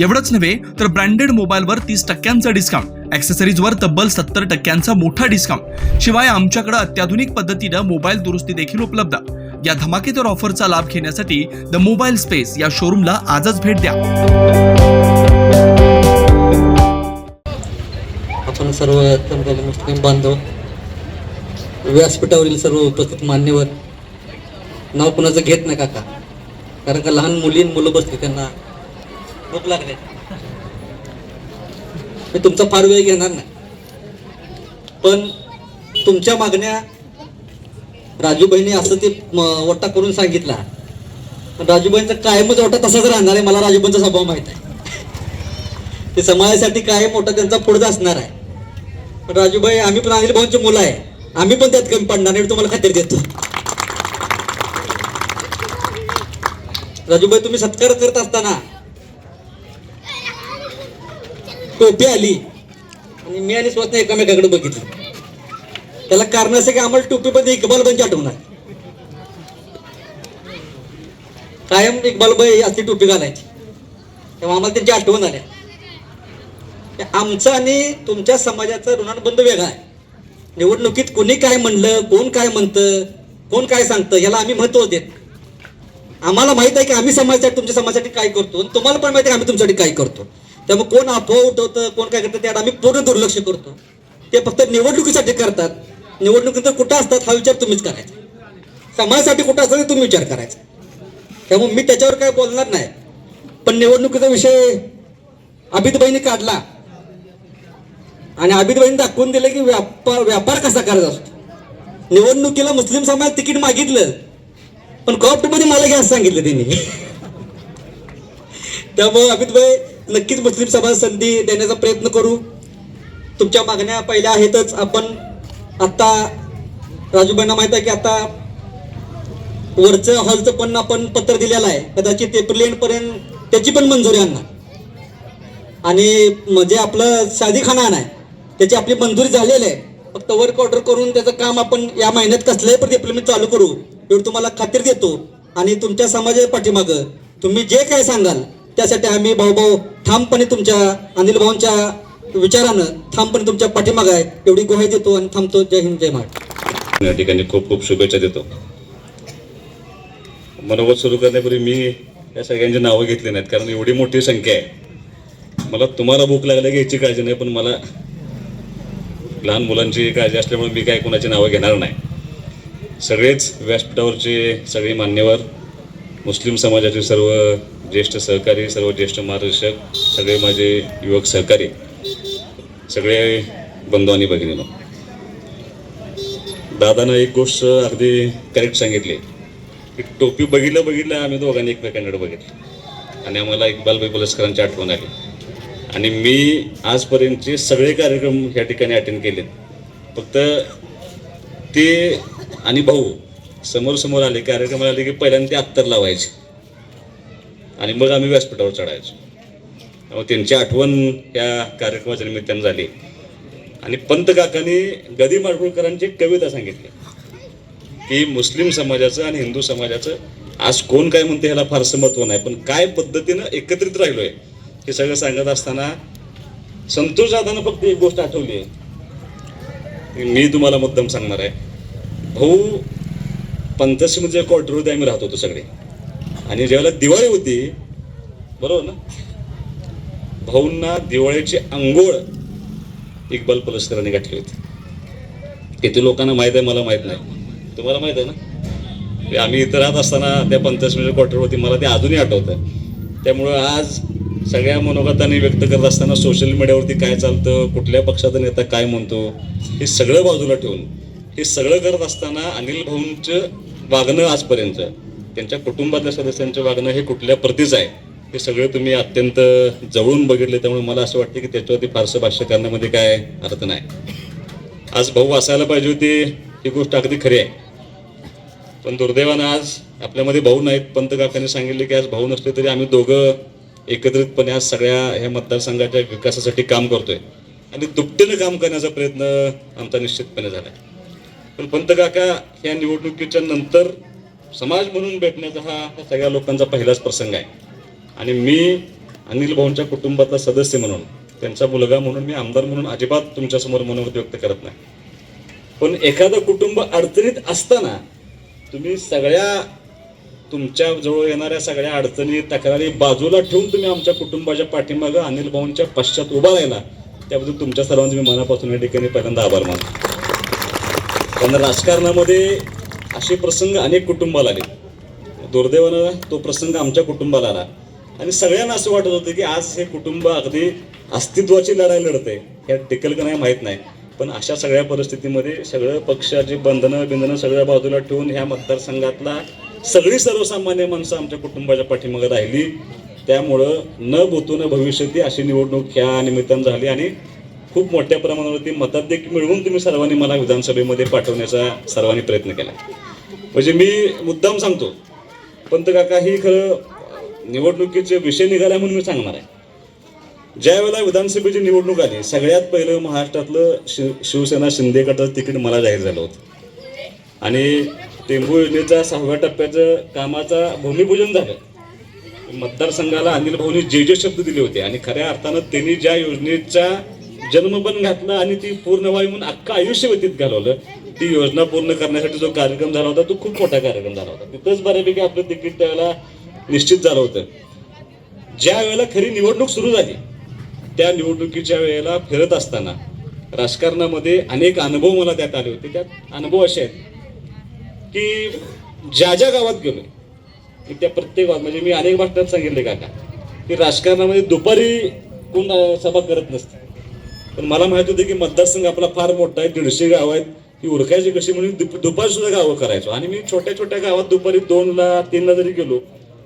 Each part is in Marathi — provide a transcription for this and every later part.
एवढंच नव्हे तर ब्रँडेड मोबाईलवर तीस टक्क्यांचा डिस्काउंट ॲक्सेसरीजवर तब्बल सत्तर टक्क्यांचा मोठा डिस्काउंट शिवाय आमच्याकडे अत्याधुनिक पद्धतीनं मोबाईल दुरुस्ती देखील उपलब्ध. या धमाकेदार ऑफरचा लाभ घेण्यासाठी द मोबाईल स्पेस या शोरूमला आजच भेट द्या. आपण सर्व मुस्लिम बांधव व्यासपीठावरील सर्व उपस्थित मान्यवर नाव कुणाचं घेत नाही काका? कारण का लहान मुली मुलं बसली त्यांना भूक लागले. मी तुमचा फार वेळ घेणार नाही. पण तुमच्या मागण्या राजूबाईंनी असं ते ओटा करून सांगितला. पण राजूबाईंचा कायमच ओटा तसाच राहणार आहे मला राजूबाईंचा स्वभाव माहीत आहे. ते समाजासाठी कायम मोठा त्यांचा पुढचा असणार आहे. पण राजूबाई आम्ही पण अनिल भाऊंची मुलं आहे. आम्ही पण त्यात कमी पडणार नाही तुम्हाला खात्री देतो. राजूबाई तुम्ही सत्कार करत असताना टोपी आली. आणि मी आणि स्वतः एकामेकाकडे बघितलं. त्याला कारण असं की आम्हाला टोपीमध्ये इकबाल भाईंची आठवणार कायम इकबाल भाई असली टोपी घालायची. तेव्हा आम्हाला त्यांची आठवण आल्या. आमचा आणि तुमच्या समाजाचा ऋणानुबंध वेगळा आहे. निवडणुकीत कोणी काय म्हणलं कोण काय म्हणतं कोण काय सांगतं याला आम्ही महत्त्व देत आम्हाला माहीत आहे की आम्ही समाजासाठी तुमच्या समाजासाठी काय करतो आणि तुम्हाला पण माहिती आहे आम्ही तुमच्यासाठी काय करतो. त्यामुळे कोण अफवा उठवतं कोण काय करतं त्यात आम्ही पूर्ण दुर्लक्ष करतो. ते फक्त निवडणुकीसाठी करतात. निवडणुकीनंतर कुठं असतात हा विचार तुम्हीच करायचा. समाजासाठी कुठं असतं ते तुम्ही विचार करायचा. त्यामुळे मी त्याच्यावर काय बोलणार नाही. पण निवडणुकीचा विषय अभितबाईंनी काढला. आणि आबिदबाईंनी दाखवून दिलं की व्यापार व्यापार कसा करायचा असतो. निवडणुकीला मुस्लिम समाज तिकीट मागितलं. पण कॉप्टमध्ये मला घ्यायला सांगितलं त्यांनी. त्यामुळे अमितभाई नक्कीच मुस्लिम समाज संधी देण्याचा प्रयत्न करू. तुमच्या मागण्या पहिल्या आहेतच. आपण आता राजूबाईंना माहीत आहे की आता वरचं हॉलचं पण आपण पत्र दिलेलं आहे. कदाचित एप्रिल एंड पर्यंत त्याची पण मंजुरी आणणार. आणि म्हणजे आपलं शादी खाना आहे त्याची आपली मंजुरी झालेली आहे. फक्त वर्क ऑर्डर करून त्याचं काम आपण या महिन्यात कसलंही पण एप्रिल चालू करू. एवढं तुम्हाला खात्री देतो. आणि तुमच्या समाजाच्या पाठीमागं तुम्ही जे काय सांगाल त्यासाठी आम्ही भाऊभाऊ ठामपणे तुमच्या अनिल भाऊंच्या विचारानं ठामपणे तुमच्या पाठीमागं आहे एवढी गुहाई देतो आणि थांबतो. जय हिंद जय महाराष्ट्र. या ठिकाणी खूप खूप शुभेच्छा देतो. मनोगत सुरू करण्यापूर्वी मी या सगळ्यांची नावं घेतली नाहीत कारण एवढी मोठी संख्या आहे. मला तुम्हाला भूक लागल्या की याची काळजी नाही पण मला लहान मुलांची काळजी असल्यामुळे मी काय कोणाची नावं घेणार नाही. सगळेच व्यासपीठावरचे सगळे मान्यवर मुस्लिम समाजाचे सर्व ज्येष्ठ सहकारी सर्व ज्येष्ठ मार्गदर्शक सगळे माझे युवक सहकारी सगळे बंधू आणि भगिनीनो. दादानं एक गोष्ट अगदी करेक्ट सांगितली. की टोपी बघितलं बघितलं आम्ही दोघांनी एकमेकांकडे बघितलं. आणि आम्हाला इकबालबाई पुलस्करांची आठवण आली. आणि मी आजपर्यंतचे सगळे कार्यक्रम या ठिकाणी अटेंड केलेत फक्त ते आणि भाऊ समोर समोर आले कार्यक्रमाला आले की पहिल्यांदा ते अत्तर लावायचे. आणि मग आम्ही व्यासपीठावर चढायचो. त्यामुळे त्यांची आठवण या कार्यक्रमाच्या निमित्तानं झाली. आणि पंत काकांनी गदी माडगुळकरांची एक कविता सांगितली. की मुस्लिम समाजाचं आणि हिंदू समाजाचं आज कोण काय म्हणते ह्याला फारसं महत्त्व नाही पण काय पद्धतीनं एकत्रित राहिलो आहे हे सगळं सांगत असताना संतोष दादानं फक्त एक गोष्ट आठवली आहे. मी तुम्हाला मुद्दाम सांगणार आहे. भाऊ पंतसीमध्ये क्वार्टरमध्ये आम्ही राहत होतो सगळे. आणि ज्यावेळेला दिवाळी होती बरोबर ना? भाऊंना दिवाळीची आंघोळ इक्बाल पलस्करांनी घातली होती. किती लोकांना माहीत आहे मला माहीत नाही. तुम्हाला माहीत आहे ना? आम्ही इथं राहत असताना त्या पंचायत समितीच्या मला ते अजूनही आठवतं त्यामुळं आज सगळ्या मनोगतांनी व्यक्त करत असताना सोशल मीडियावरती काय चालतं कुठल्या पक्षाचा नेता काय म्हणतो हे सगळं बाजूला ठेवून हे सगळं करत असताना अनिल भाऊंचं वागणं आजपर्यंत. त्यांच्या कुटुंबातल्या सदस्यांचं वागणं हे कुठल्या प्रतीचं आहे? हे सगळं तुम्ही अत्यंत जवळून बघितले त्यामुळे मला असं वाटतं की त्याच्यावरती फारसं भाष्य करण्यामध्ये काय अर्थ नाही. आज भाऊ असायला पाहिजे होती ही गोष्ट अगदी खरी आहे. पण दुर्दैवानं आज आपल्यामध्ये भाऊ नाहीत. पंत काकांनी सांगितले की आज भाऊ नसले तरी आम्ही दोघं एकत्रितपणे आज सगळ्या ह्या मतदारसंघाच्या विकासासाठी काम करतोय. आणि दुपटीनं काम करण्याचा प्रयत्न आमचा निश्चितपणे झाला आहे पण पंत काका ह्या निवडणुकीच्या नंतर समाज म्हणून भेटण्याचा हा हा सगळ्या लोकांचा पहिलाच प्रसंग आहे. आणि मी अनिल भाऊंच्या कुटुंबातला सदस्य म्हणून त्यांचा मुलगा म्हणून मी आमदार म्हणून अजिबात तुमच्यासमोर मनोगत व्यक्त करत नाही. पण एखादं कुटुंब अडचणीत असताना तुम्ही सगळ्या तुमच्या जवळ येणाऱ्या सगळ्या अडचणी तक्रारी बाजूला ठेवून तुम्ही आमच्या कुटुंबाच्या पाठीमागं अनिल भाऊंच्या पश्चात उभा राहिला त्याबद्दल तुमच्या सर्वांचे मी मनापासून या ठिकाणी पहिल्यांदा आभार मानतो. पण राजकारणामध्ये असे प्रसंग अनेक कुटुंबाला आले. दुर्दैवानं तो प्रसंग आमच्या कुटुंबाला आला. आणि सगळ्यांना असं वाटत होतं की आज हे कुटुंब अगदी अस्तित्वाची लढाई लढत आहे ह्यात टिकल का नाही माहीत नाही. पण अशा सगळ्या परिस्थितीमध्ये सगळं पक्षाची बंधनं बिंधनं सगळ्या बाजूला ठेवून ह्या मतदारसंघातला सगळी सर्वसामान्य माणसं आमच्या कुटुंबाच्या पाठीमागे राहिली. त्यामुळं न भूतो भविष्यती अशी निवडणूक ह्या निमित्तानं झाली आणि खूप मोठ्या प्रमाणावरती मताधिक मिळवून तुम्ही सर्वांनी मला विधानसभेमध्ये पाठवण्याचा सर्वांनी प्रयत्न केला. म्हणजे मी मुद्दाम सांगतो पंत काका ही खरं निवडणुकीचे विषय निघाला म्हणून मी सांगणार आहे. ज्या वेळेला विधानसभेची निवडणूक आली सगळ्यात पहिलं महाराष्ट्रातलं शिव शिवसेना शिंदे गटाचं तिकीट मला जाहीर झालं होतं. आणि टेंबू योजनेचा सहाव्या टप्प्याचं कामाचा भूमिपूजन झालं. मतदारसंघाला अनिल भाऊनी जे जे शब्द दिले होते आणि खऱ्या अर्थानं त्यांनी ज्या योजनेच्या जन्मबन घातला आणि ती पूर्ण व्हावी म्हणून अख्खं आयुष्य व्यतीत घालवलं. ती योजना पूर्ण करण्यासाठी जो कार्यक्रम झाला होता तो खूप मोठा कार्यक्रम झाला होता. तिथंच बऱ्यापैकी आपलं तिकीट त्यावेळेला निश्चित झालं होतं. ज्या वेळेला खरी निवडणूक सुरू झाली त्या निवडणुकीच्या वेळेला फिरत असताना राजकारणामध्ये अनेक अनुभव मला त्यात आले होते. त्यात अनुभव असे आहेत की ज्या ज्या गावात गेलो त्या प्रत्येक गावात म्हणजे मी अनेक भाषणात सांगितले काका की राजकारणामध्ये दुपारी कोण सभा करत नसते. पण मला माहीत होतं की मतदारसंघ आपला फार मोठा आहे दीडशे गाव आहेत. ती उरकायची कशी म्हणून दुपारी सुद्धा गावं करायचो. आणि मी छोट्या छोट्या गावात दुपारी दोनला तीनला जरी गेलो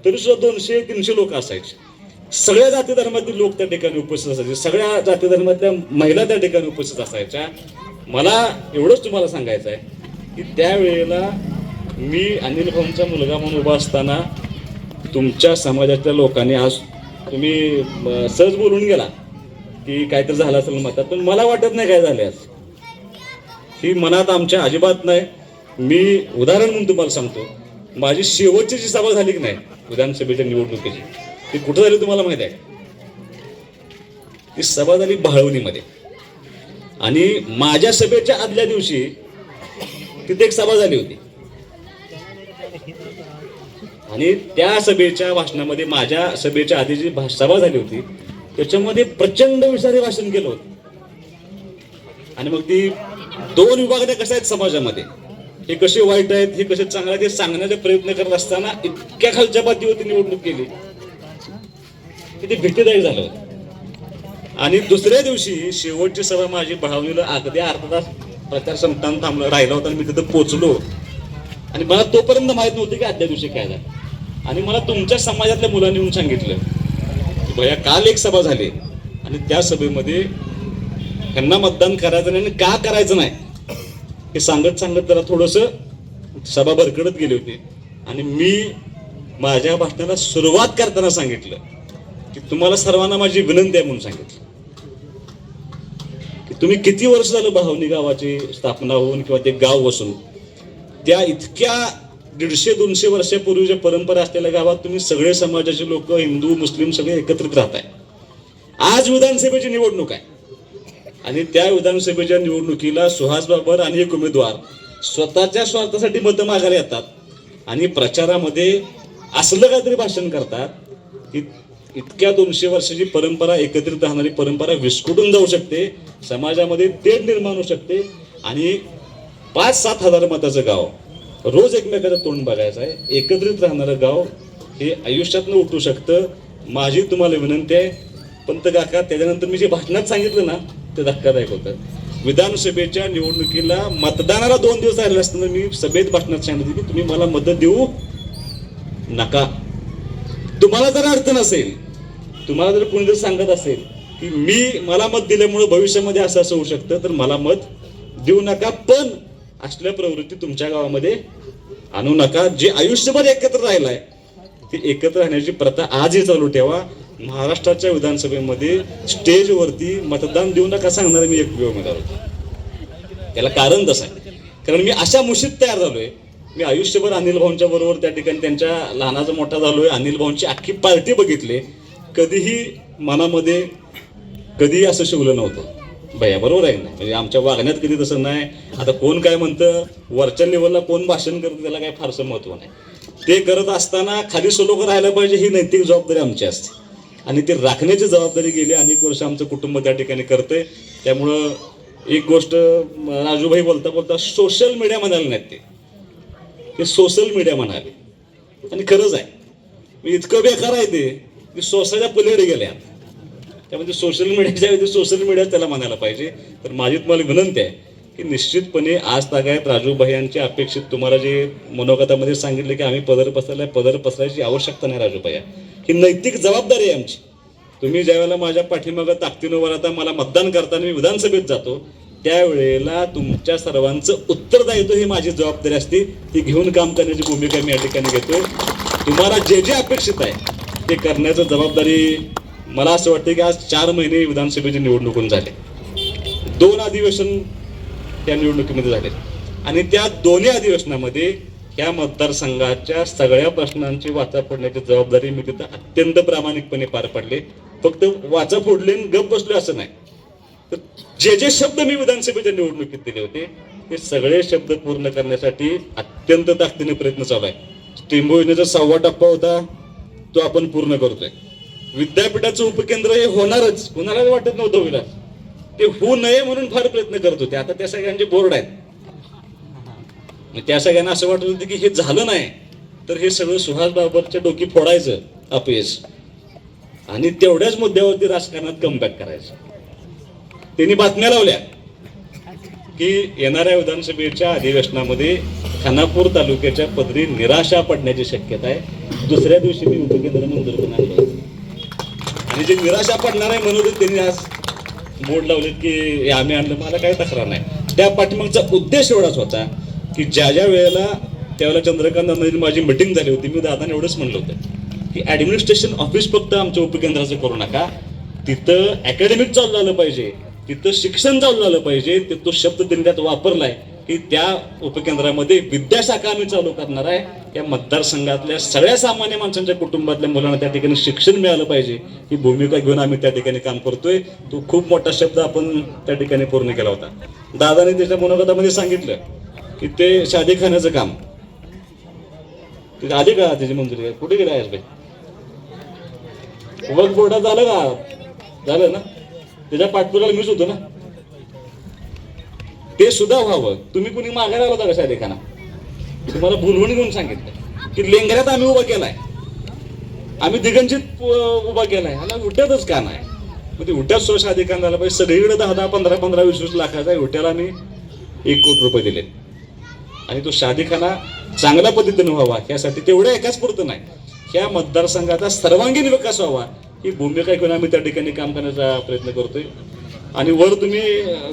तरी सुद्धा दोनशे तीनशे लोक असायचे. सगळ्या जाती धर्मातील लोक त्या ठिकाणी उपस्थित असायचे. सगळ्या जाती धर्मातल्या महिला त्या ठिकाणी उपस्थित असायच्या. मला एवढंच तुम्हाला सांगायचं आहे की त्यावेळेला मी अनिल भाऊंचा मुलगा म्हणून उभा असताना तुमच्या समाजातल्या लोकांनी आज तुम्ही सहज बोलून गेला. की काहीतरी झालं असेल म्हणतात. पण मला वाटत नाही काय झाले आज ही मनात आमच्या अजिबात नाही. मी उदाहरण म्हणून तुम्हाला सांगतो. माझी शेवटची जी सभा झाली की नाही विधानसभेच्या निवडणुकीची ती कुठं झाली तुम्हाला माहिती आहे? ती सभा झाली भाळवणीमध्ये. आणि माझ्या सभेच्या आदल्या दिवशी तिथे एक सभा झाली होती. आणि त्या सभेच्या भाषणामध्ये माझ्या सभेच्या आधी जी सभा झाली होती त्याच्यामध्ये प्रचंड विषारी भाषण केलं होतं. आणि मग ती दोन विभागण्या कशा आहेत समाजामध्ये? हे कसे वाईट आहेत हे कसे चांगले आहेत हे सांगण्याचा प्रयत्न करत असताना इतक्या खालच्या पातळीवरती निवडणूक केली. की ते भीतीदायक झालं होतं. आणि दुसऱ्या दिवशी शेवटची सभा माझी बळावणीला अगदी अर्धा तास प्रचार संपताना थांबलं राहिला होता आणि मी तिथं पोचलो. आणि मला तोपर्यंत माहीत नव्हतं की आदल्या दिवशी काय झालं. आणि मला तुमच्या समाजातल्या मुलांनी येऊन सांगितलं. भया काल एक सभा झाली. आणि त्या सभेमध्ये ह्यांना मतदान करायचं नाही आणि का करायचं नाही हे सांगत सांगत जरा थोडंसं सभा भरकडत गेली होती. आणि मी माझ्या भाषणाला सुरुवात करताना सांगितलं की तुम्हाला सर्वांना माझी विनंती आहे म्हणून सांगितलं. की तुम्ही किती वर्ष झालं भावनी गावाची स्थापना होऊन किंवा ते गाव वसून त्या इतक्या दीडशे दोनशे वर्षापूर्वीच्या परंपरा असलेल्या गावात तुम्ही सगळे समाजाचे लोक हिंदू मुस्लिम सगळे एकत्रित राहताय. आज विधानसभेची निवडणूक आहे. आणि त्या विधानसभेच्या निवडणुकीला सुहास बाबर आणि एक उमेदवार स्वतःच्या स्वार्थासाठी मतं माघारी येतात. आणि प्रचारामध्ये असलं काहीतरी भाषण करतात की इतक्या दोनशे वर्षाची परंपरा एकत्रित राहणारी परंपरा विस्कुटून जाऊ शकते समाजामध्ये तेढ निर्माण होऊ शकते. आणि पाच सात हजार मताचं गाव रोज एकमेकाचं तोंड बघायचं आहे. एकत्रित राहणारं गाव हे आयुष्यातनं उठू शकतं. माझी तुम्हाला विनंती आहे पंत काका त्याच्यानंतर मी जे भाषणात सांगितलं ना ते धक्कादायक होतं. विधानसभेच्या निवडणुकीला मतदानाला दोन दिवस राहिले असताना मी सभेत भाषणात सांगितलं की तुम्ही मला मदत देऊ नका. तुम्हाला जर अडचण असेल तुम्हाला जर कोणी जर सांगत असेल की मी मला मत दिल्यामुळे भविष्यामध्ये असं असं होऊ शकतं तर मला मत देऊ नका. पण असल्या प्रवृत्ती तुमच्या गावामध्ये आणू नका. जे आयुष्यभर एकत्र राहिलाय ती एकत्र राहण्याची प्रथा आजही चालू ठेवा. महाराष्ट्राच्या विधानसभेमध्ये स्टेजवरती मतदान देऊ नका सांगणार मी एक उमेदवार होतो. त्याला कारण तसं आहे. कारण मी अशा मुशीत तयार झालोय. मी आयुष्यभर अनिल भाऊंच्या बरोबर त्या ठिकाणी त्यांच्या लहानाचा मोठा झालोय. अनिल भाऊंची अख्खी पार्टी बघितली. कधीही मनामध्ये कधीही असं शिवलं नव्हतं. भैया बरोबर आहे ना म्हणजे आमच्या वागण्यात कधी तसं नाही. आता कोण काय म्हणतं वरच्या लेवलला कोण भाषण करतं त्याला काय फारसं महत्त्व नाही. ते करत असताना खाली सोलोक राहायला पाहिजे ही नैतिक जबाबदारी आमची असते. आणि ती राखण्याची जबाबदारी गेली अनेक वर्ष आमचं कुटुंब त्या ठिकाणी करतंय. त्यामुळं एक गोष्ट राजूभाई बोलता बोलता सोशल मीडिया म्हणाले नाहीत ते. ते सोशल मीडिया म्हणाले. आणि खरंच आहे. इतकं बेकार आहे ते की सोसायच्या पलीकडे गेले आता. त्यामध्ये सोशल मीडियाच्या ऐवजी सोशल मीडिया त्याला म्हणायला पाहिजे. तर माझी तुम्हाला विनंती आहे की निश्चितपणे आज तागायत राजूभाई यांची अपेक्षित तुम्हाला जे मनोगतामध्ये सांगितले की आम्ही पदर पसरलाय पदर पसरायची आवश्यकता नाही राजूभाई. ही नैतिक जबाबदारी आहे आमची. तुम्ही ज्यावेळेला माझ्या पाठीमागं ताकदीनं वर आता मला मतदान करताना मी विधानसभेत जातो त्यावेळेला तुमच्या सर्वांचं उत्तरदायित्व ही माझी जबाबदारी असते. ती घेऊन काम करण्याची भूमिका मी या ठिकाणी घेतो तुम्हाला जे जे अपेक्षित आहे ते करण्याचं जबाबदारी मला असं वाटतं की आज चार महिने विधानसभेची निवडणुकून झाले. दोन अधिवेशन त्या निवडणुकीमध्ये झाले. आणि त्या दोन्ही अधिवेशनामध्ये ह्या मतदारसंघाच्या सगळ्या प्रश्नांची वाचा फोडण्याची जबाबदारी मी तिथं अत्यंत प्रामाणिकपणे पार पाडले. फक्त वाचा फोडले आणि गप बसले असं नाही. तर जे जे शब्द मी विधानसभेच्या निवडणुकीत दिले होते ते सगळे शब्द पूर्ण करण्यासाठी अत्यंत ताकदीने प्रयत्न चालू आहे. स्टिंबो योजनेचा सहावा टप्पा होता तो आपण पूर्ण करतोय. विद्यापीठाचं उपकेंद्र हे होणारच. कोणाला वाटत नव्हतं विला ते होऊ नये म्हणून फार प्रयत्न करत होते. आता त्या सगळ्यांचे बोर्ड आहेत. त्या सगळ्यांना असं वाटत होतं की हे झालं नाही तर हे सगळं सुहास बाबरच्या डोकी फोडायचं अपयश. आणि तेवढ्याच मुद्द्यावरती राजकारणात कमबॅक करायचं. त्यांनी बातम्या लावल्या की येणाऱ्या विधानसभेच्या अधिवेशनामध्ये खानापूर तालुक्याच्या पदरी निराशा पडण्याची शक्यता आहे. दुसऱ्या दिवशी मी उपकेंद्र मंजूर आणलं होतं. आणि जे निराशा पडणार आहे म्हणून त्यांनी आज बोर्ड लावलेत की हे आम्ही आणलं. मला काही तक्रार नाही. त्या पाठीमागचा उद्देश एवढाच होता की ज्या ज्या वेळेला त्यावेळेला चंद्रकांत दादांची माझी मिटिंग झाली होती मी दादाने एवढंच म्हणलं होतं की ॲडमिनिस्ट्रेशन ऑफिस फक्त आमच्या उपकेंद्राचं करू नका. तिथं अकॅडमिक चालू झालं पाहिजे. तिथं शिक्षण चालू झालं पाहिजे. ते तो शब्द त्यांनी त्यात वापरलाय. की त्या उपकेंद्रामध्ये विद्याशाखा आम्ही चालू करणार आहे. या मतदारसंघातल्या सगळ्या सामान्य माणसांच्या कुटुंबातल्या मुलांना त्या ठिकाणी शिक्षण मिळालं पाहिजे. ही भूमिका घेऊन आम्ही त्या ठिकाणी काम करतोय. तो खूप मोठा शब्द आपण त्या ठिकाणी पूर्ण केला होता. दादाने त्याच्या मनोगतामध्ये सांगितलं की ते शादी खाण्याचं काम. तिथे आली का त्याची मंजुरी? कुठे गेले आहेस भाई वर्क बोर्डात झालं का? झालं ना? त्याच्या पाठपुराला मीच होतो ना? ते सुद्धा व्हावं. तुम्ही कुणी मागायला आला होता का लेखाना तुम्हाला भुलवून घेऊन सांगितलं. की लेंगऱ्यात आम्ही उभा केलाय. आम्ही दिगंजित उभा केलाय. ह्याला उठ्यातच का नाही? मग ते उठ्यात स्वच्छ अधिकार झाला पाहिजे. सगळीकडे दहा दहा पंधरा पंधरा वीस वीस लाखाचा आहे उठ्याला आम्ही एक कोटी रुपये दिले आणि तो शादीखाना चांगल्या पद्धतीने व्हावा. यासाठी तेवढ्या एकाच पुरतं नाही. ह्या मतदारसंघाचा सर्वांगीण विकास व्हावा. ही भूमिका घेऊन आम्ही त्या ठिकाणी काम करण्याचा प्रयत्न करतोय. आणि वर तुम्ही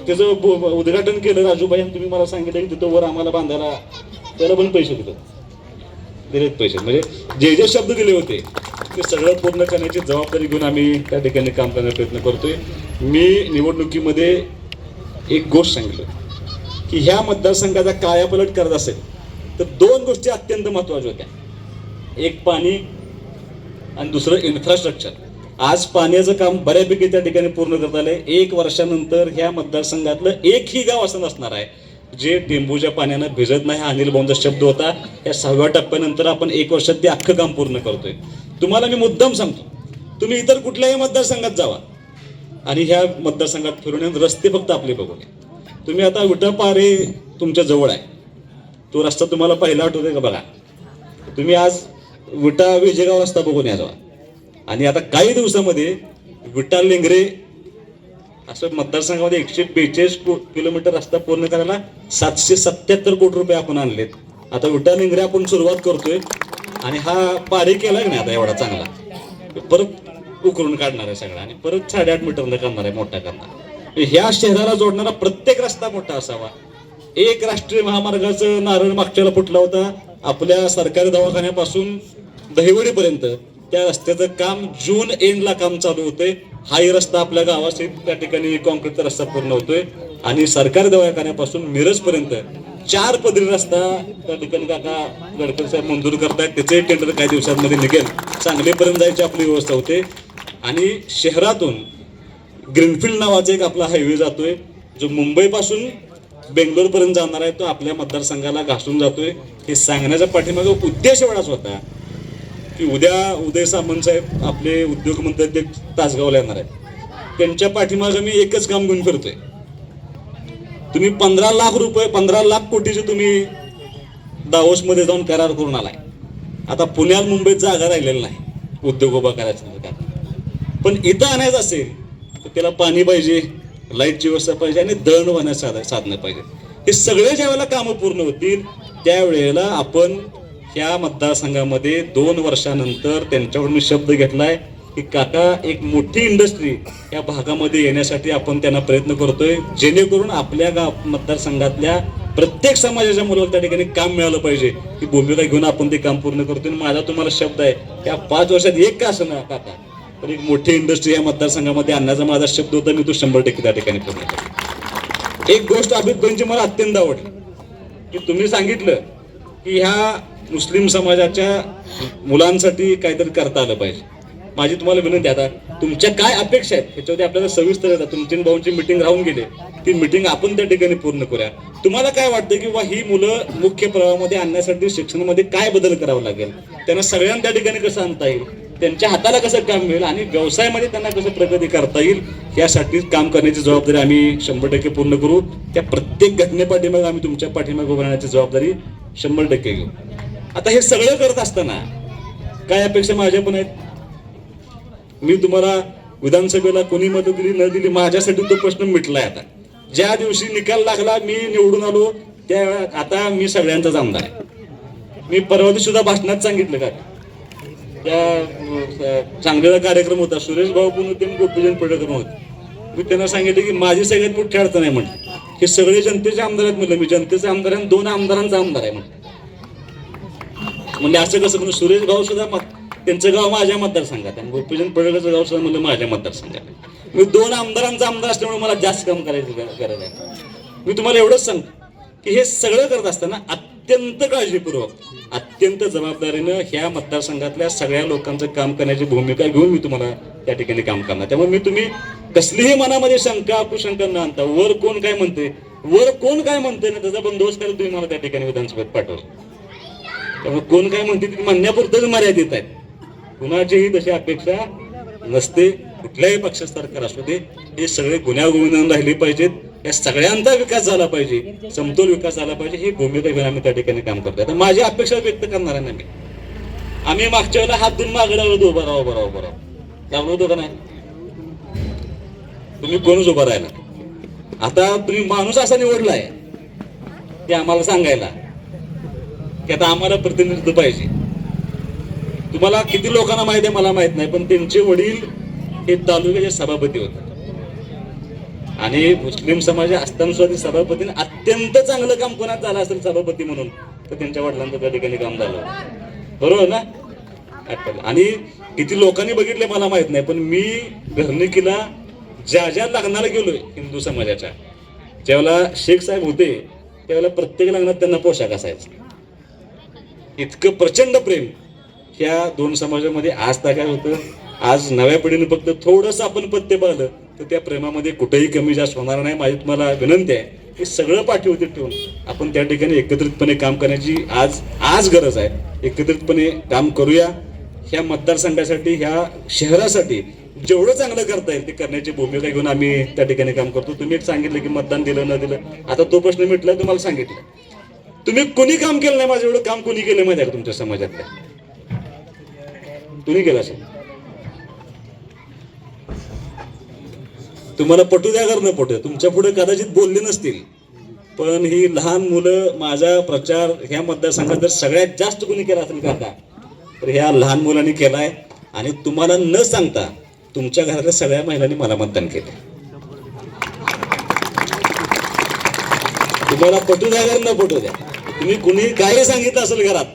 त्याचं उद्घाटन केलं राजूबाई आणि तुम्ही मला सांगितलं की तिथं वर आम्हाला बांधायला त्याला पण पैसे दिलं दिलेत पैसे. म्हणजे जे जे शब्द दिले होते ते सगळं पूर्ण करण्याची जबाबदारी घेऊन आम्ही त्या ठिकाणी काम करण्याचा प्रयत्न करतोय. मी निवडणुकीमध्ये एक गोष्ट सांगितलं. की ह्या मतदारसंघाचा कायापलट करत असेल तर दोन गोष्टी अत्यंत महत्त्वाच्या होत्या. एक पाणी आणि दुसरं इन्फ्रास्ट्रक्चर आज पाण्याचं काम बऱ्यापैकी त्या ठिकाणी पूर्ण करत आलंय. एक वर्षानंतर ह्या मतदारसंघातलं एकही गाव असं नसणार आहे. जे टेंबूच्या पाण्यानं भिजत नाही हा अनिल बोंदा शब्द होता. या सहाव्या टप्प्यानंतर आपण एक वर्षात ते अख्खं काम पूर्ण करतोय. तुम्हाला मी मुद्दाम सांगतो तुम्ही इतर कुठल्याही मतदारसंघात जावा. आणि ह्या मतदारसंघात फिरून रस्ते फक्त आपले बघून तुम्ही आता विटापारे तुमच्या जवळ आहे. तो रस्ता तुम्हाला पहिला आठवतोय का बघा? तुम्ही आज विटा विजेगाव रस्ता बघून या जावा. आणि आता काही दिवसामध्ये विठ्ठल लेंगरे असं मतदारसंघामध्ये एकशे बेचाळीस किलोमीटर रस्ता पूर्ण करायला सातशे सत्याहत्तर कोटी रुपये आपण आणलेत. आता विठ्ठल लेंगरे आपण सुरुवात करतोय आणि हा पारी की नाही आता एवढा चांगला? परत उकरून काढणार आहे सगळा आणि परत साडेआठ मीटरनं करणार आहे मोठा करणार. ह्या शहराला जोडणारा प्रत्येक रस्ता मोठा असावा. एक राष्ट्रीय महामार्गाचं नारळ मागच्याला फुटला होता. आपल्या सरकारी दवाखान्यापासून दहिवडीपर्यंत त्या रस्त्याचं काम जून एंडला काम चालू होतंय. हाही रस्ता आपल्या गावाशी त्या ठिकाणी कॉन्क्रीटचा रस्ता पूर्ण होतोय. आणि सरकारी दवाखान्यापासून मिरजपर्यंत चार पदरी रस्ता त्या ठिकाणी काका गडकर साहेब मंजूर करतायत. त्याचे टेंडर काही दिवसांमध्ये निघेल. सांगलीपर्यंत जायची आपली व्यवस्था होते. आणि शहरातून ग्रीनफील्ड नावाचा एक आपला हायवे जातोय. जो मुंबईपासून बेंगलोरपर्यंत जाणार आहे तो आपल्या मतदारसंघाला घासून जातोय. हे सांगण्याचा पाठीमागे उद्देश एवढाच होता. की उद्या उदय सामंत साहेब आपले उद्योगमंत्री ते तासगावला येणार आहेत. त्यांच्या पाठीमागे मी एकच काम घेऊन फिरतोय. तुम्ही पंधरा लाख रुपये पंधरा लाख कोटीचे तुम्ही दावोसमध्ये जाऊन करार करून आलाय. आता पुण्यात मुंबईत जागा राहिलेला नाही. उद्योग उभा करायचा पण इथं आणायचं असेल तर त्याला पाणी पाहिजे लाईटची व्यवस्था पाहिजे आणि दळणवळणाचं साधा साधनं पाहिजे. हे सगळे ज्या वेळेला कामं पूर्ण होतील त्यावेळेला आपण ह्या मतदारसंघामध्ये दोन वर्षानंतर त्यांच्याकडून मी शब्द घेतलाय की काका एक मोठी इंडस्ट्री या भागामध्ये येण्यासाठी आपण त्यांना प्रयत्न करतोय. जेणेकरून आपल्या गाव मतदारसंघातल्या प्रत्येक समाजाच्या मुलाला त्या ठिकाणी काम मिळालं पाहिजे. ही भूमिका घेऊन आपण ते काम पूर्ण करतोय. आणि माझा तुम्हाला शब्द आहे त्या पाच वर्षात एक का असं ना काका? पण एक मोठी इंडस्ट्री या मतदारसंघामध्ये आणण्याचा माझा शब्द होता. मी तो शंभर टक्के त्या ठिकाणी पूर्ण करतो एक गोष्ट अभित भाईंची मला अत्यंत आवडली. की तुम्ही सांगितलं की ह्या मुस्लिम समाजाच्या मुलांसाठी काहीतरी करता आलं पाहिजे. माझी तुम्हाला विनंती आता तुमच्या काय अपेक्षा आहेत? ह्याच्यामध्ये आपल्याला सविस्तर येतात. तुमची भाऊंची मिटिंग राहून गेली. ती मिटिंग आपण त्या ठिकाणी पूर्ण करूया. तुम्हाला काय वाटतं की बा ही मुलं मुख्य प्रवाहामध्ये आणण्यासाठी शिक्षणामध्ये काय बदल करावा लागेल? त्यांना सगळ्यांना त्या ठिकाणी कसं आणता येईल? त्यांच्या हाताला कसं काम मिळेल? आणि व्यवसायामध्ये त्यांना कसं प्रगती करता येईल? यासाठी काम करण्याची जबाबदारी आम्ही शंभर टक्के पूर्ण करू. त्या प्रत्येक घटनेपाठीमागे आम्ही तुमच्या पाठीमागे उभारण्याची राहण्याची जबाबदारी शंभर टक्के घेऊ. आता हे सगळं करत असताना काय अपेक्षा माझ्या पण आहेत? मी तुम्हाला विधानसभेला कोणी मदत दिली न दिली माझ्यासाठी तो प्रश्न मिटलाय आता. ज्या दिवशी निकाल लागला मी निवडून आलो त्या आता मी सगळ्यांचाच आमदार आहे. मी परवा दिवशी सुद्धा भाषणात सांगितलं का? त्या चांगलेला कार्यक्रम होता. सुरेश भाऊ पण होते गोपीजन गोपीचंद होते. मी त्यांना सांगितलं की माझी सगळ्यात मोठी अडचण आहे म्हटलं हे सगळे जनतेचे आमदार आहेत म्हटलं मी. जनतेचे आमदार आहे आणि दोन आमदारांचा आमदार आहे म्हटलं म्हणजे असं कसं म्हणजे सुरेश भाऊ सुद्धा त्यांचं गाव माझ्या मतदारसंघात आणि गोपीचंद पडळकरचं गाव सुद्धा म्हणलं माझ्या मतदारसंघात मी दोन आमदारांचा आमदार असल्यामुळे मला जास्त काम करायचं गरज आहे. मी तुम्हाला एवढंच सांगतो की हे सगळं करत असताना अत्यंत काळजीपूर्वक अत्यंत जबाबदारीनं ह्या मतदारसंघातल्या सगळ्या लोकांचं काम करण्याची भूमिका घेऊन मी तुम्हाला त्या ठिकाणी काम करणार. त्यामुळे मी तुम्ही कसलीही मनामध्ये शंका कुशंका न आणता वर कोण काय म्हणते वर कोण काय म्हणते ना त्याचा बंदोबस्त करायला तुम्ही मला त्या ठिकाणी विधानसभेत पाठवलं. त्यामुळे कोण काय म्हणते ते म्हणण्यापुरतंच मर्यादित आहेत. कुणाचीही तशी अपेक्षा नसते. कुठल्याही पक्ष सरकार असू दे हे सगळे गुन्ह्यागोविंदान राहिले पाहिजेत. या सगळ्यांचा विकास झाला पाहिजे. समतोल विकास झाला पाहिजे. ही भूमिका घेऊन आम्ही त्या ठिकाणी काम करतो आता माझी अपेक्षा व्यक्त करणार आहे ना मी. आम्ही मागच्या वेळेला हात धुवून मागे लागलो उभा राहा उभा राहा उभा राहा लागलो होतो का नाही? तुम्ही कोणच उभा राहिला? आता तुम्ही माणूस असा निवडलाय ते आम्हाला सांगायला. की आता आम्हाला प्रतिनिधित्व पाहिजे. तुम्हाला किती लोकांना माहिती आहे मला माहीत नाही पण त्यांचे वडील हे तालुक्याचे सभापती होते. आणि मुस्लिम समाज असताना सुद्धा सभापतीने अत्यंत चांगलं काम कोणात झालं असेल सभापती म्हणून तर त्यांच्या वडिलांचं त्या ठिकाणी काम झालं बरोबर ना? आणि किती लोकांनी बघितले मला माहीत नाही पण मी घरणिकीला ज्या ज्या लग्नाला गेलोय हिंदू समाजाच्या ज्यावेळेला शेख साहेब होते त्यावेळेला प्रत्येक लग्नात त्यांना पोशाख असायचा. इतकं प्रचंड प्रेम. ह्या दोन समाजामध्ये आज तर काय होतं आज नव्या पिढीने फक्त थोडंसं आपण पत्ते पाहिलं तर त्या प्रेमामध्ये कुठेही कमी जास्त होणार नाही. माझी तुम्हाला विनंती आहे हे सगळं पाठीवरती ठेवून आपण त्या ठिकाणी एकत्रितपणे काम करण्याची आज आज गरज आहे. एकत्रितपणे काम करूया. ह्या मतदारसंघासाठी ह्या शहरासाठी जेवढं चांगलं करता येईल ते करण्याची भूमिका घेऊन आम्ही त्या ठिकाणी काम करतो. तुम्ही एक सांगितलं की मतदान दिलं न दिलं. आता तो प्रश्न मिटला तुम्हाला सांगितलं. तुम्ही कुणी काम केलं नाही माझं? एवढं काम कुणी केलं माहिती आहे का तुमच्या समाजातल्या? तुम्ही केलं असेल. तुम्हाला पटू द्या कर न पटू तुमच्यापुढे कदाचित बोलले नसतील. पण ही लहान मुलं माझा प्रचार ह्या मतदारसंघात जर सगळ्यात जास्त कुणी केला असेल काका तर ह्या लहान मुलांनी केलाय. आणि तुम्हाला न सांगता तुमच्या घरातल्या सगळ्या महिलांनी मला मतदान केलं तुम्हाला पटू द्या कर न पटू द्या? तुम्ही कुणी काही सांगितलं असेल घरात?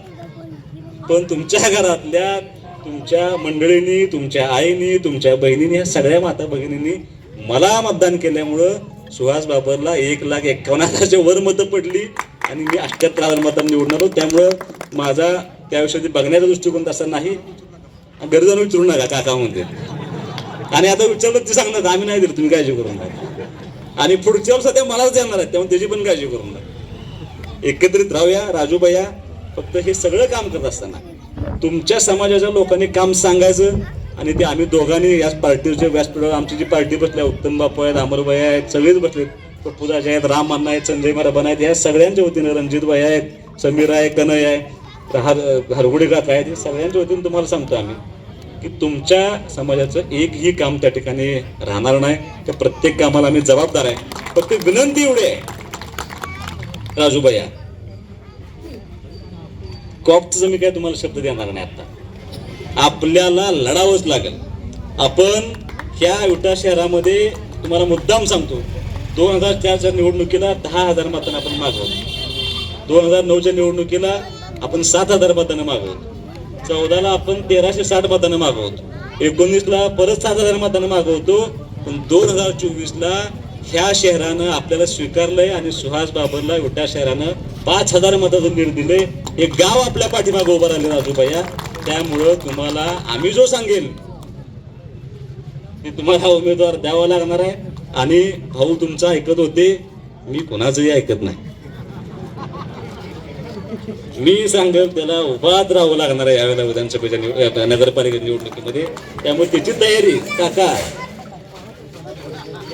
पण तुमच्या घरातल्या तुमच्या मंडळींनी तुमच्या आईनी तुमच्या बहिणींनी ह्या सगळ्या माता भगिनींनी मला मतदान केल्यामुळं सुहास बाबरला एक लाख एक्कावन्न हजारच्या वर मतं पडली आणि मी अठ्ठ्याहत्तर हजार मतं निवडणार होतो त्यामुळं माझा त्याविषयी बघण्याचा दृष्टिकोन तसा नाही. गरजानं विचारू नका काका म्हणते आणि आता विचारलं ते सांगणार आम्ही नाही दिलं तुम्ही काळजी करून नका. आणि पुढच्या वर्षी सध्या मलाच देणार आहेत त्यामुळे त्याची पण काळजी करून नका. एकत्रित राहूया राजूबाया फक्त हे सगळं काम करत असताना. तुमच्या समाजाच्या लोकांनी काम सांगायचं आणि ते आम्ही दोघांनी याच पार्टीचे व्यासपीठावर आमची जी पार्टी बसल्या उत्तम बापू आहेत अमरबाई आहेत सगळेच बसलेत. पप्पूदाचे आहेत राम अण्णा आहेत संजय मराबन आहेत या सगळ्यांच्या वतीनं रणजित भाई आहेत समीर आहे कनय आहे हर हरगुडे काका आहेत हे सगळ्यांच्या वतीनं तुम्हाला सांगतो आम्ही की तुमच्या समाजाचं एकही काम त्या ठिकाणी राहणार नाही. त्या प्रत्येक कामाला आम्ही जबाबदार आहे. फक्त विनंती एवढी आहे राजूबाया कॉपचं मी काय तुम्हाला शब्द देणार नाही आता. आपल्याला लढावंच लागेल. आपण ह्या विटा शहरामध्ये तुम्हाला मुद्दाम सांगतो दोन हजार चारच्या निवडणुकीला दहा हजार मतांना आपण मागवतो दोन हजार नऊच्या निवडणुकीला आपण सात हजार मतांना मागवतो चौदाला आपण तेराशे साठ मतांना मागवतो. एकोणीसला परत सात हजार मतांना मागवतो. पण दोन हजार चोवीसला ह्या शहरानं आपल्याला स्वीकारलंय आणि सुहास बाबरला विटा शहरानं पाच हजार मताचं लीड दिलंय एक गाव आपल्या पाठीमागे उभं राहिले राजूबाया त्यामुळं तुम्हाला आम्ही जो सांगेल ते तुम्हाला उमेदवार द्यावा लागणार आहे. आणि भाऊ तुमचा ऐकत होते मी कोणाचंही ऐकत नाही. मी सांगेल त्याला उभाच राहावं लागणार आहे यावेळेला विधानसभेच्या नगरपालिका निवडणुकीमध्ये. त्यामुळे त्याची तयारी काका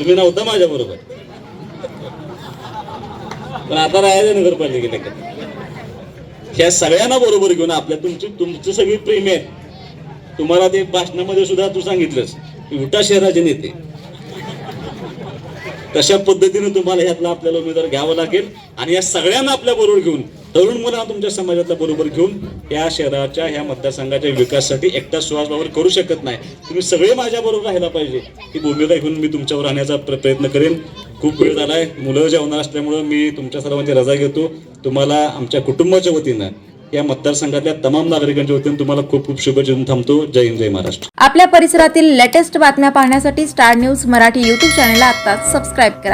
तुम्ही नव्हता माझ्या बरोबर पण आता राहायचं नगरपालिकेला ह्या सगळ्यांना बरोबर घेऊन आपल्या तुमची तुमची सगळी प्रेम आहेत. तुम्हाला ते भाषणामध्ये सुद्धा तू सांगितलंस की विटा शहराचे नेते. तशा पद्धतीने तुम्हाला ह्यातला आपल्याला उमेदवार घ्यावा लागेल आणि या सगळ्यांना आपल्या बरोबर घेऊन तरुण मुलांना तुमच्या समाजातला बरोबर घेऊन या शहराच्या ह्या मतदारसंघाच्या विकासासाठी एकटा सुहास बाबर करू शकत नाही. तुम्ही सगळे माझ्या बरोबर राहायला पाहिजे. ही भूमिका घेऊन मी तुमच्यावर राहण्याचा प्रयत्न करेन. खूप वेळ झाला आहे मुलं जेवणार असल्यामुळं मी तुमच्या सर्वांची रजा घेतो. तुम्हाला आमच्या कुटुंबाच्या वतीनं या मतदारसंघातल्या तमाम नागरिकांच्या वतीनं तुम्हाला खूप खूप शुभेच्छा देऊन थांबतो. जय हिंद जय महाराष्ट्र. आपल्या परिसरातील लेटेस्ट बातम्या पाहण्यासाठी स्टार न्यूज मराठी यूट्यूब चॅनलला आता सबस्क्राईब करा.